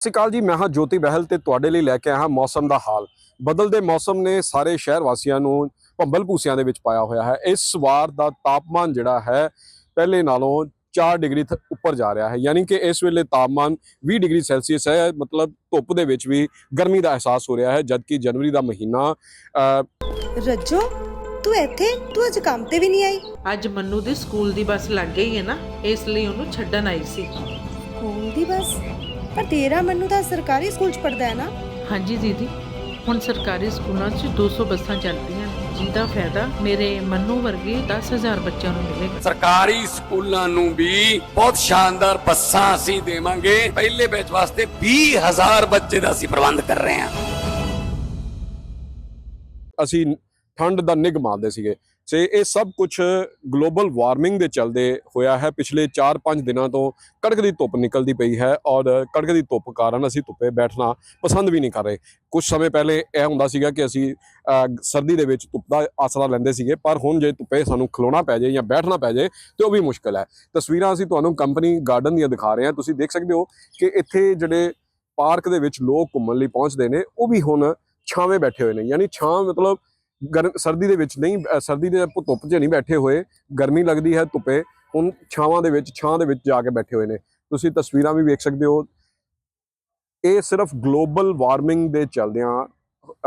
ਸਤਿ ਸ਼੍ਰੀ ਅਕਾਲ ਜੀ ਮੈਂ ਹਾਂ ਜੋਤੀ ਬਹਿਲ ਤੇ ਤੁਹਾਡੇ ਲਈ ਲੈ ਕੇ ਆਇਆ ਹਾਂ ਮੌਸਮ ਦਾ ਹਾਲ। ਬਦਲਦੇ ਮੌਸਮ ਨੇ ਸਾਰੇ ਸ਼ਹਿਰ ਵਾਸੀਆਂ ਨੂੰ ਭੰਬਲ ਭੂਸਿਆਂ ਦੇ ਵਿੱਚ ਪਾਇਆ ਹੋਇਆ ਹੈ। ਇਸ ਵਾਰ ਦਾ ਤਾਪਮਾਨ ਜਿਹੜਾ ਹੈ ਪਹਿਲੇ ਨਾਲੋਂ 4 ਡਿਗਰੀ ਉੱਪਰ ਜਾ ਰਿਹਾ ਹੈ। ਯਾਨੀ ਕਿ ਇਸ ਵੇਲੇ ਤਾਪਮਾਨ 20 ਡਿਗਰੀ ਸੈਲਸੀਅਸ ਹੈ ਮਤਲਬ ਧੁੱਪ ਦੇ ਵਿੱਚ ਵੀ ਗਰਮੀ ਦਾ ਅਹਿਸਾਸ ਹੋ ਰਿਹਾ ਹੈ ਜਦਕਿ ਜਨਵਰੀ ਦਾ ਮਹੀਨਾ ਅ, ਰੱਜੋ ਤੂੰ ਇੱਥੇ ਤੂੰ ਅੱਜ ਕੰਮ ਤੇ ਵੀ ਨਹੀਂ ਆਈ। ਅੱਜ ਮੰਨੂ ਦੀ ਸਕੂਲ ਦੀ ਬੱਸ ਲੱਗ ਗਈ ਹੈ ਨਾ ਇਸ ਲਈ ਉਹਨੂੰ ਛੱਡਣ ਆਈ ਸੀ। ਸਕੂਲ ਦੀ ਬਸ? ਪਰ ਤੇਰਾ ਮੈਨੂੰ ਤਾਂ ਸਰਕਾਰੀ ਸਕੂਲ ਚ ਪੜਦਾ ਹੈ ਨਾ। ਹਾਂਜੀ ਦੀਦੀ ਹੁਣ ਸਰਕਾਰੀ ਸਕੂਲਾਂ 'ਚ 200 ਬੱਸਾਂ ਚੱਲਦੀਆਂ ਨੇ, ਜਿਹਦਾ ਫਾਇਦਾ ਮੇਰੇ ਮੰਨੂ ਵਰਗੇ 10000 ਬੱਚਿਆਂ ਨੂੰ ਮਿਲੇਗਾ। ਸਰਕਾਰੀ ਸਕੂਲਾਂ ਨੂੰ ਵੀ ਬਹੁਤ ਸ਼ਾਨਦਾਰ ਬੱਸਾਂ ਅਸੀਂ ਦੇਵਾਂਗੇ। ਪਹਿਲੇ ਬੈਚ ਵਾਸਤੇ 20000 ਬੱਚੇ ਦਾ ਅਸੀਂ ਪ੍ਰਬੰਧ ਕਰ ਰਹੇ ਹਾਂ। ਅਸੀਂ ਠੰਡ ਦਾ ਨਿੱਘ ਮਾਰਦੇ ਸੀਗੇ। ਸੇ ਇਹ ਸਭ ਕੁਝ ਗਲੋਬਲ ਵਾਰਮਿੰਗ ਦੇ ਚੱਲਦੇ ਹੋਇਆ ਹੈ। ਪਿਛਲੇ 4-5 ਦਿਨਾਂ ਤੋਂ ਕੜਕਦੀ ਧੁੱਪ ਨਿਕਲਦੀ ਪਈ ਹੈ ਔਰ ਕੜਕਦੀ ਧੁੱਪ ਕਾਰਨ ਅਸੀਂ ਧੁੱਪੇ ਬੈਠਣਾ ਪਸੰਦ ਵੀ ਨਹੀਂ ਕਰ ਰਹੇ। ਕੁਝ ਸਮੇਂ ਪਹਿਲੇ ਇਹ ਹੁੰਦਾ ਸੀਗਾ ਕਿ ਅਸੀਂ ਸਰਦੀ ਦੇ ਵਿੱਚ ਧੁੱਪ ਦਾ ਆਸਰਾ ਲੈਂਦੇ ਸੀਗੇ, ਪਰ ਹੁਣ ਜੇ ਧੁੱਪੇ ਸਾਨੂੰ ਖਲੋਣਾ ਪੈ ਜਾਏ ਜਾਂ ਬੈਠਣਾ ਪੈ ਜਾਏ, ਤੇ ਉਹ ਵੀ ਮੁਸ਼ਕਲ ਹੈ। ਤਸਵੀਰਾਂ ਅਸੀਂ ਤੁਹਾਨੂੰ ਕੰਪਨੀ ਗਾਰਡਨ ਦੀਆਂ ਦਿਖਾ ਰਹੇ ਹਾਂ। ਤੁਸੀਂ ਦੇਖ ਸਕਦੇ ਹੋ ਕਿ ਇੱਥੇ ਜਿਹੜੇ ਪਾਰਕ ਦੇ ਵਿੱਚ ਲੋਕ ਘੁੰਮਣ ਲਈ ਪਹੁੰਚਦੇ ਨੇ, ਉਹ ਵੀ ਹੁਣ ਛਾਵੇਂ ਬੈਠੇ ਹੋਏ ਨੇ। ਯਾਨੀ ਛਾਂ ਮਤਲਬ ਗਰਮ ਸਰਦੀ ਦੇ ਵਿੱਚ ਨਹੀਂ ਅ, ਸਰਦੀ ਦੇ ਧੁੱਪ 'ਚ ਨਹੀਂ ਬੈਠੇ ਹੋਏ ਗਰਮੀ ਲੱਗਦੀ ਹੈ ਧੁੱਪੇ ਹੁਣ ਛਾਵਾਂ ਦੇ ਵਿੱਚ ਛਾਂ ਦੇ ਵਿੱਚ ਜਾ ਕੇ ਬੈਠੇ ਹੋਏ ਨੇ। ਤੁਸੀਂ ਤਸਵੀਰਾਂ ਵੀ ਵੇਖ ਸਕਦੇ ਹੋ। ਇਹ ਸਿਰਫ ਗਲੋਬਲ ਵਾਰਮਿੰਗ ਦੇ ਚੱਲਦਿਆਂ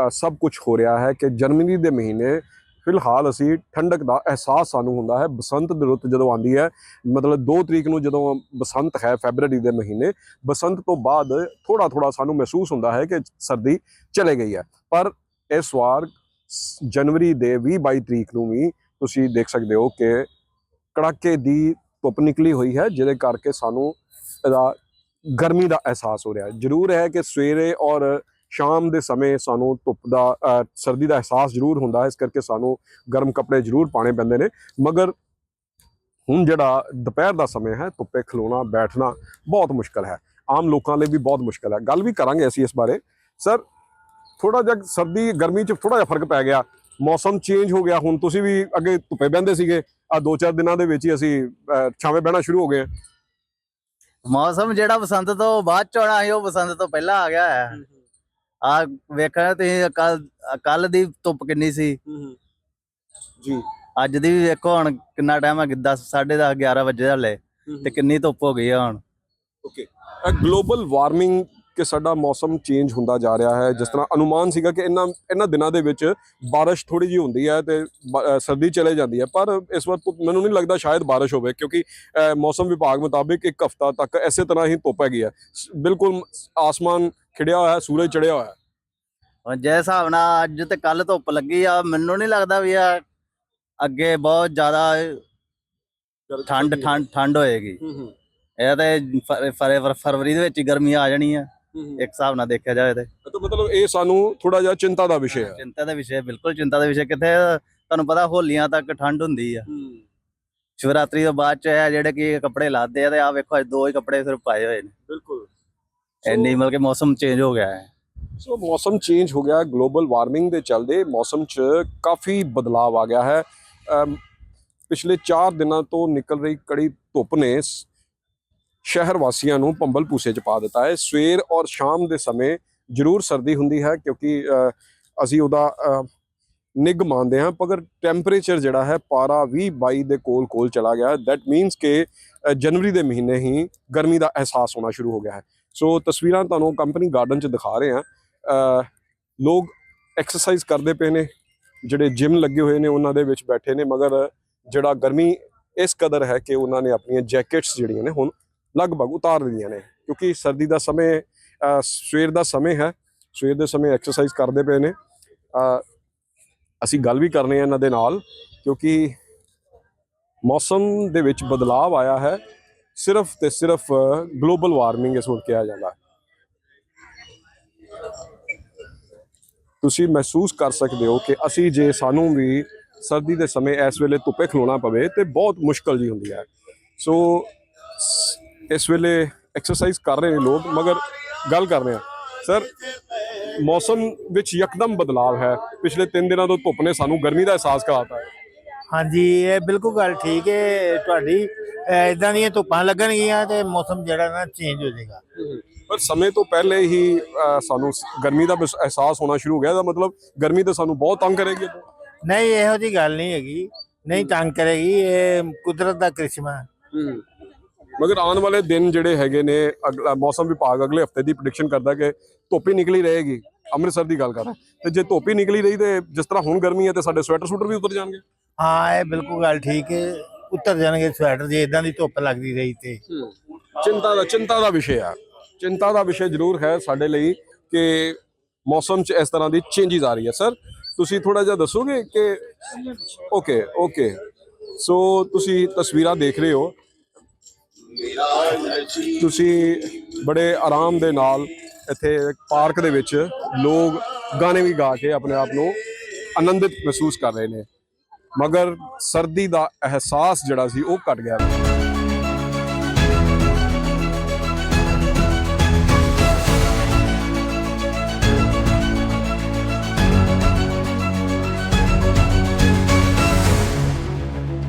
ਅ, ਸਭ ਕੁਝ ਹੋ ਰਿਹਾ ਹੈ ਕਿ ਜਰਮਨੀ ਦੇ ਮਹੀਨੇ ਫਿਲਹਾਲ ਅਸੀਂ ਠੰਡਕ ਦਾ ਅਹਿਸਾਸ ਸਾਨੂੰ ਹੁੰਦਾ ਹੈ। ਬਸੰਤ ਦੀ ਰੁੱਤ ਜਦੋਂ ਆਉਂਦੀ ਹੈ ਮਤਲਬ 2 ਤਰੀਕ ਨੂੰ ਜਦੋਂ ਬਸੰਤ ਹੈ ਫੈਬਰਵਰੀ ਦੇ ਮਹੀਨੇ ਬਸੰਤ ਤੋਂ ਬਾਅਦ ਥੋੜਾ ਥੋੜਾ ਸਾਨੂੰ ਮਹਿਸੂਸ ਹੁੰਦਾ ਹੈ ਕਿ ਸਰਦੀ ਚਲੇ ਗਈ ਹੈ। ਪਰ ਇਸ ਵਾਰ ਜਨਵਰੀ ਦੇ 20 22 ਤਰੀਕ ਨੂੰ ਵੀ ਤੁਸੀਂ ਦੇਖ ਸਕਦੇ ਹੋ ਕਿ ਕੜਾਕੇ ਦੀ ਧੁੱਪ ਨਿਕਲੀ ਹੋਈ ਹੈ, ਜਿਹਦੇ ਕਰਕੇ ਸਾਨੂੰ ਇਹਦਾ ਗਰਮੀ ਦਾ ਅਹਿਸਾਸ ਹੋ ਰਿਹਾ ਹੈ। ਜ਼ਰੂਰ ਹੈ ਕਿ ਸਵੇਰੇ ਔਰ ਸ਼ਾਮ ਦੇ ਸਮੇਂ ਸਾਨੂੰ ਧੁੱਪ ਦਾ ਸਰਦੀ ਦਾ ਅਹਿਸਾਸ ਜ਼ਰੂਰ ਹੁੰਦਾ ਹੈ, ਇਸ ਕਰਕੇ ਸਾਨੂੰ ਗਰਮ ਕੱਪੜੇ ਜ਼ਰੂਰ ਪਾਣੇ ਪੈਂਦੇ ਨੇ। ਮਗਰ ਹੁਣ ਜਿਹੜਾ ਦੁਪਹਿਰ ਦਾ ਸਮੇਂ ਹੈ, ਧੁੱਪੇ ਖਲੋਣਾ, ਬੈਠਣਾ ਬਹੁਤ ਮੁਸ਼ਕਲ ਹੈ। ਆਮ ਲੋਕਾਂ ਲਈ ਵੀ ਬਹੁਤ ਮੁਸ਼ਕਲ ਹੈ। ਗੱਲ ਵੀ ਕਰਾਂਗੇ ਅਸੀਂ ਇਸ ਬਾਰੇ। ਸਰ ਥੋੜਾ ਜਿਹਾ ਸਰਦੀ ਗਰਮੀ 'ਚ ਥੋੜਾ ਜਿਹਾ ਫ਼ਰਕ ਪੈ ਗਿਆ। ਮੌਸਮ ਚੇਂਜ ਹੋ ਗਿਆ। ਹੁਣ ਤੁਸੀਂ ਵੀ ਅੱਗੇ ਧੁੱਪੇ ਬਹਿੰਦੇ ਸੀਗੇ। ਆ ਦੋ ਚਾਰ ਦਿਨਾਂ ਦੇ ਵਿੱਚ ਹੀ ਅਸੀਂ ਛਾਵੇਂ ਬਹਿਣਾ ਸ਼ੁਰੂ ਹੋ ਗਏ ਹਾਂ। ਮੌਸਮ ਜਿਹੜਾ ਬਸੰਤ ਤੋਂ ਬਾਅਦ ਚ ਆਉਣਾ ਸੀ ਉਹ ਬਸੰਤ ਤੋਂ ਪਹਿਲਾਂ ਆ ਗਿਆ ਹੈ। ਆ ਵੇਖਣਾ ਤੁਸੀਂ ਕੱਲ ਕੱਲ ਦੀ ਧੁੱਪ ਕਿੰਨੀ ਸੀ? ਜੀ। ਅੱਜ ਦੀ ਵੀ ਵੇਖੋ ਹੁਣ ਕਿੰਨਾ ਟਾਈਮ ਹੈ 10 10:30 11 ਵਜੇ ਹਲੇ। ਤੇ ਕਿੰਨੀ ਧੁੱਪ ਹੋ ਗਈ ਆ ਹੁਣ। ਓਕੇ ਗਲੋਬਲ ਵਾਰਮਿੰਗ ਕਿ ਸਾਡਾ ਮੌਸਮ ਚੇਂਜ ਹੁੰਦਾ ਜਾ ਰਿਹਾ ਹੈ। ਜਿਸ ਤਰ੍ਹਾਂ ਅਨੁਮਾਨ ਸੀਗਾ ਕਿ ਇਹਨਾਂ ਇਹਨਾਂ ਦਿਨਾਂ ਦੇ ਵਿੱਚ ਬਾਰਿਸ਼ ਥੋੜੀ ਜਿਹੀ ਹੁੰਦੀ ਹੈ ਤੇ ਸਰਦੀ ਚਲੇ ਜਾਂਦੀ ਹੈ। ਪਰ ਇਸ ਵਾਰ ਮੈਨੂੰ ਨਹੀਂ ਲੱਗਦਾ ਸ਼ਾਇਦ ਬਾਰਿਸ਼ ਹੋਵੇ ਕਿਉਂਕਿ ਮੌਸਮ ਵਿਭਾਗ ਮੁਤਾਬਿਕ ਇੱਕ ਹਫ਼ਤਾ ਤੱਕ ਇਸੇ ਤਰ੍ਹਾਂ ਹੀ ਧੁੱਪ ਹੈਗੀ ਹੈ। ਬਿਲਕੁਲ ਆਸਮਾਨ ਖਿੜਿਆ ਹੋਇਆ ਹੈ ਸੂਰਜ ਚੜਿਆ ਹੋਇਆ ਹੈ। ਜੇ ਹਿਸਾਬ ਨਾਲ ਅੱਜ ਤੇ ਕੱਲ ਧੁੱਪ ਲੱਗੀ ਆ ਮੈਨੂੰ ਨਹੀਂ ਲੱਗਦਾ ਵੀ ਆ ਅੱਗੇ ਬਹੁਤ ਜ਼ਿਆਦਾ ਠੰਡ ਠੰਡ ਠੰਡ ਹੋਏਗੀ। ਇਹ ਤੇ ਫਰ- ਫਰ- ਫਰਵਰੀ ਦੇ ਵਿੱਚ ਗਰਮੀ ਆ ਜਾਣੀ ਆ। ਇੱਕ ਹਿਸਾਬ ਨਾਲ ਦੇਖਿਆ ਜਾਵੇ ਤੇ। ਤਾਂ ਮਤਲਬ ਇਹ ਸਾਨੂੰ ਥੋੜਾ ਜਿਹਾ ਚਿੰਤਾ ਦਾ ਵਿਸ਼ੇ ਹੈ ਚਿੰਤਾ ਦਾ ਵਿਸ਼ੇ ਬਿਲਕੁਲ ਚਿੰਤਾ ਦਾ ਵਿਸ਼ੇ ਕਿੱਥੇ ਤੁਹਾਨੂੰ ਪਤਾ ਹੋਲੀਆਂ ਤੱਕ ਠੰਡ ਹੁੰਦੀ ਆ। ਸ਼ਿਵਰਾਤਰੀ ਤੋਂ ਬਾਅਦ ਚ ਇਹ ਜਿਹੜੇ ਕਿ ਕੱਪੜੇ ਲਾਦੇ ਆ ਤੇ ਆ ਵੇਖੋ ਅੱਜ ਦੋ ਹੀ ਕੱਪੜੇ ਸਿਰਫ ਪਾਏ ਹੋਏ ਨੇ। ਬਿਲਕੁਲ। ਇੰਨੀ ਮਤਲਬ ਕਿ ਮੌਸਮ ਚੇਂਜ ਹੋ ਗਿਆ ਹੈ। ਸੋ ਮੌਸਮ ਚੇਂਜ ਹੋ ਗਿਆ ਗਲੋਬਲ ਵਾਰਮਿੰਗ ਦੇ ਚੱਲਦੇ ਮੌਸਮ 'ਚ ਕਾਫੀ ਬਦਲਾਅ ਆ ਗਿਆ ਹੈ। ਅਮ, ਪਿਛਲੇ 4 ਦਿਨਾਂ ਤੋਂ ਨਿਕਲ ਰਹੀ ਕੜੀ ਧੁੱਪ ਨੇ ਸ- ਸ਼ਹਿਰ ਵਾਸੀਆਂ ਨੂੰ ਪੰਬਲ ਭੂਸੇ 'ਚ ਪਾ ਦਿੱਤਾ ਹੈ। ਸਵੇਰ ਔਰ ਸ਼ਾਮ ਦੇ ਸਮੇਂ ਜ਼ਰੂਰ ਸਰਦੀ ਹੁੰਦੀ ਹੈ ਕਿਉਂਕਿ ਅਸੀਂ ਉਹਦਾ ਅ, ਨਿੱਘ ਮੰਨਦੇ ਹਾਂ ਪਰ ਟੈਂਪਰੇਚਰ ਜਿਹੜਾ ਹੈ ਪਾਰਾ 20 22 ਦੇ ਕੋਲ ਕੋਲ ਚਲਾ ਗਿਆ ਦੈਟ ਮੀਨਸ ਕਿ ਜਨਵਰੀ ਦੇ ਮਹੀਨੇ ਹੀ ਗਰਮੀ ਦਾ ਅਹਿਸਾਸ ਹੋਣਾ ਸ਼ੁਰੂ ਹੋ ਗਿਆ ਹੈ। ਸੋ ਤਸਵੀਰਾਂ ਤੁਹਾਨੂੰ ਕੰਪਨੀ ਗਾਰਡਨ 'ਚ ਦਿਖਾ ਰਹੇ ਹਾਂ। ਲੋਕ ਐਕਸਰਸਾਈਜ਼ ਕਰਦੇ ਪਏ ਨੇ ਜਿਹੜੇ ਜਿਮ ਲੱਗੇ ਹੋਏ ਨੇ ਉਹਨਾਂ ਦੇ ਵਿੱਚ ਬੈਠੇ ਨੇ ਮਗਰ ਜਿਹੜਾ ਗਰਮੀ ਇਸ ਕਦਰ ਹੈ ਕਿ ਉਹਨਾਂ ਨੇ ਆਪਣੀਆਂ ਜੈਕਟਸ ਜਿਹੜੀਆਂ ਨੇ ਹੁਣ ਲਗਭਗ ਉਤਾਰ ਲਈਆਂ ਨੇ, ਕਿਉਂਕਿ ਸਰਦੀ ਦਾ ਸਮੇਂ ਸਵੇਰ ਦਾ ਸਮੇਂ ਹੈ, ਸਵੇਰ ਦੇ ਸਮੇਂ ਐਕਸਰਸਾਈਜ਼ ਕਰਦੇ ਪਏ ਨੇ। ਅਸੀਂ ਗੱਲ ਵੀ ਕਰਨੀ ਹੈ ਇਹਨਾਂ ਦੇ ਨਾਲ, ਕਿਉਂਕਿ ਮੌਸਮ ਦੇ ਵਿੱਚ ਬਦਲਾਅ ਆਇਆ ਹੈ, ਸਿਰਫ ਤੇ ਸਿਰਫ ਗਲੋਬਲ ਵਾਰਮਿੰਗ ਇਸ ਨੂੰ ਕਿਹਾ ਜਾਂਦਾ। ਤੁਸੀਂ ਮਹਿਸੂਸ ਕਰ ਸਕਦੇ ਹੋ ਕਿ ਅਸੀਂ ਜੇ ਸਾਨੂੰ ਵੀ ਸਰਦੀ ਦੇ ਸਮੇਂ ਇਸ ਵੇਲੇ ਧੁੱਪੇ ਖਲੋਣਾ ਪਵੇ, ਤੇ ਬਹੁਤ ਮੁਸ਼ਕਲ ਜੀ ਹੁੰਦੀ ਹੈ। ਸੋ ਇਸ ਵੇਲੇ ਐਕਸਰਸਾਈਜ਼ ਕਰ ਰਹੇ ਨੇ ਲੋਕ ਮਗਰ ਗੱਲ ਕਰ ਰਹੇ ਆ ਸਰ ਮੌਸਮ ਵਿੱਚ ਯਕਦਮ ਬਦਲਾਅ ਹੈ। ਪਿਛਲੇ 3 ਦਿਨਾਂ ਤੋਂ ਧੁੱਪ ਨੇ ਸਾਨੂੰ ਗਰਮੀ ਦਾ ਅਹਿਸਾਸ ਕਰਾਤਾ ਹੈ। ਹਾਂਜੀ ਇਹ ਬਿਲਕੁਲ ਗੱਲ ਠੀਕ ਹੈ। ਤੁਹਾਡੀ ਇਦਾਂ ਦੀਆਂ ਧੁੱਪਾਂ ਲੱਗਣਗੀਆਂ ਤੇ ਮੌਸਮ ਜਿਹੜਾ ਨਾ ਚੇਂਜ ਹੋ ਜਾਏਗਾ। ਪਰ ਸਮੇਂ ਤੋਂ ਪਹਿਲੇ ਹੀ ਸਾਨੂੰ ਗਰਮੀ ਦਾ ਅਹਿਸਾਸ ਹੋਣਾ ਸ਼ੁਰੂ ਹੋ ਗਿਆ। ਇਹਦਾ ਮਤਲਬ ਗਰਮੀ ਤਾਂ ਸਾਨੂੰ ਬਹੁਤ ਤੰਗ ਕਰੇਗੀ। ਨਹੀਂ ਇਹੋ ਜੀ ਗੱਲ ਨਹੀਂ ਹੈਗੀ। ਨਹੀਂ ਤੰਗ ਕਰੇਗੀ। ਇਹ ਕੁਦਰਤ ਦਾ ਕ੍ਰਿਸ਼ਮਾ। ਹੈ। ਮਗਰ ਆਉਣ ਵਾਲੇ ਦਿਨ ਜਿਹੜੇ ਹੈਗੇ ਨੇ ਅਗਲਾ ਮੌਸਮ ਵਿਭਾਗ ਅਗਲੇ ਹਫ਼ਤੇ ਦੀ ਪ੍ਰੈਡਿਕਸ਼ਨ ਕਰਦਾ ਕਿ ਧੁੱਪ ਹੀ ਨਿਕਲੀ ਰਹੇਗੀ। ਅੰਮ੍ਰਿਤਸਰ ਦੀ ਗੱਲ ਕਰ। ਰਿਹਾ ਤੇ ਜੇ ਧੁੱਪ ਹੀ ਨਿਕਲੀ ਰਹੀ ਤੇ ਜਿਸ ਤਰ੍ਹਾਂ ਹੁਣ ਗਰਮੀ ਹੈ ਤੇ ਸਾਡੇ ਸਵੈਟਰ ਸੂਟਰ ਵੀ ਉਤਰ ਜਾਣਗੇ? ਹਾਂ ਇਹ ਬਿਲਕੁਲ ਗੱਲ ਠੀਕ ਹੈ। ਉੱਤਰ ਜਾਣਗੇ ਸਵੈਟਰ ਜੇ ਇਦਾਂ ਦੀ ਧੁੱਪ ਲੱਗਦੀ ਰਹੀ ਤੇ। ਚਿੰਤਾ ਦਾ ਚਿੰਤਾ ਦਾ ਵਿਸ਼ੇ ਆ ਚਿੰਤਾ ਦਾ ਵਿਸ਼ੇ ਜ਼ਰੂਰ ਹੈ ਸਾਡੇ ਲਈ ਕਿ ਮੌਸਮ 'ਚ ਇਸ ਤਰ੍ਹਾਂ ਦੀ ਚੇਂਜਸ ਆ ਰਹੀ ਹੈ। ਸਰ ਤੁਸੀਂ ਥੋੜਾ ਜਿਹਾ ਦੱਸੋਗੇ ਕਿ ਓਕੇ ਓਕੇ ਸੋ ਤੁਸੀਂ ਤਸਵੀਰਾਂ ਦੇਖ ਰਹੇ ਹੋ। ਤੁਸੀਂ ਬੜੇ ਆਰਾਮ ਦੇ ਨਾਲ ਇੱਥੇ ਪਾਰਕ ਦੇ ਵਿੱਚ ਲੋਕ ਗਾਣੇ ਵੀ ਗਾ ਕੇ ਆਪਣੇ ਆਪ ਨੂੰ ਆਨੰਦਿਤ ਮਹਿਸੂਸ ਕਰ ਰਹੇ ਨੇ। ਮਗਰ ਸਰਦੀ ਦਾ ਅਹਿਸਾਸ ਜਿਹੜਾ ਸੀ ਉਹ ਘਟ ਗਿਆ।